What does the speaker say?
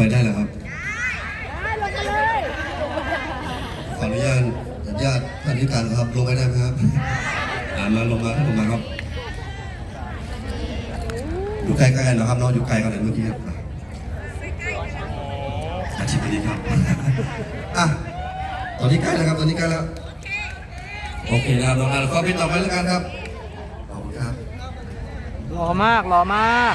ไปได้เหรอครับลงกันเลยขออนุญาตญาติท่านที่การครับ ลงไปได้ไหมครับอ่ามาลงมาลงมาครับ อยู่ใกล้ๆกันนะครับน้องอยู่ไกลกันเลยเมื่อกี้ครับอาชีพดีครับอะตอนนี้ใกล้แล้วครับ ตอนนี้ใกล้แล้ว โอเคนะครับน้องอ่านข้อพิต่อไปแล้วกันครับขอบคุณครับรอมากรอมาก